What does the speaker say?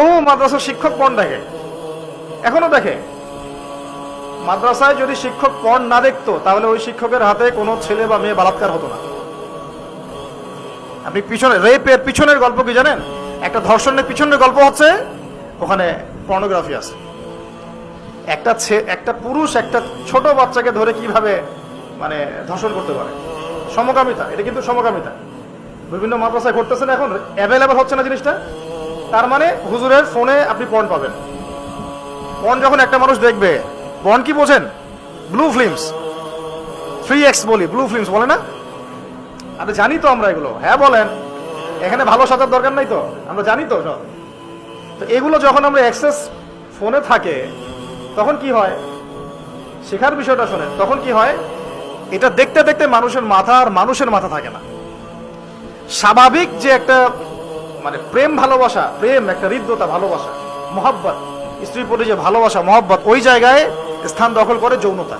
বহু মাদ্রাসার শিক্ষক পণ দেখে। এখনও দেখে। মাদ্রাসায় যদি শিক্ষক পণ না দেখতো, তাহলে ওই শিক্ষকের হাতে কোনো ছেলে বা মেয়ে বালাৎকার হতো না। আপনি পিছনে, রেপের পিছনের গল্প কি জানেন? একটা ধর্ষণের পিছনের গল্প হচ্ছে ওখানে পর্নোগ্রাফি আছে। একটা একটা পুরুষ একটা ছোট বাচ্চাকে ধরে কীভাবে মানে ধর্ষণ করতে পারে? সমকামিতা, এটা কিন্তু সমকামিতা। বিভিন্ন মাদ্রাসায় ঘটতেছে না এখন? অ্যাভেলেবল হচ্ছে না জিনিসটা? তার মানে হুজুরের ফোনে আপনি পণ পাবেন। পণ যখন একটা মানুষ দেখবে পণ কি বোঝেন? ব্লু ফিল্মস থ্রি এক্স বলি ব্লু ফিল্মস বলে না? আরে জানি তো আমরা এগুলো। হ্যাঁ বলেন। এখানে ভালো সাজার দরকার নাই তো? আমরা জানি তো সব। তো এগুলো যখন আমরা অ্যাক্সেস ফোনে থাকে, তখন কি হয়? শেখার বিষয়টা শোনেন। তখন কি হয়? এটা দেখতে দেখতে মানুষের মাথা আর মানুষের মাথা থাকে না। স্বাভাবিক যে একটা মানে প্রেম ভালোবাসা, প্রেম একটা হৃদ্যতা, ভালোবাসা, মহাব্বত স্ত্রীর প্রতি যে ভালোবাসা, মহাব্বত, ওই জায়গায় স্থান দখল করে যৌনতা।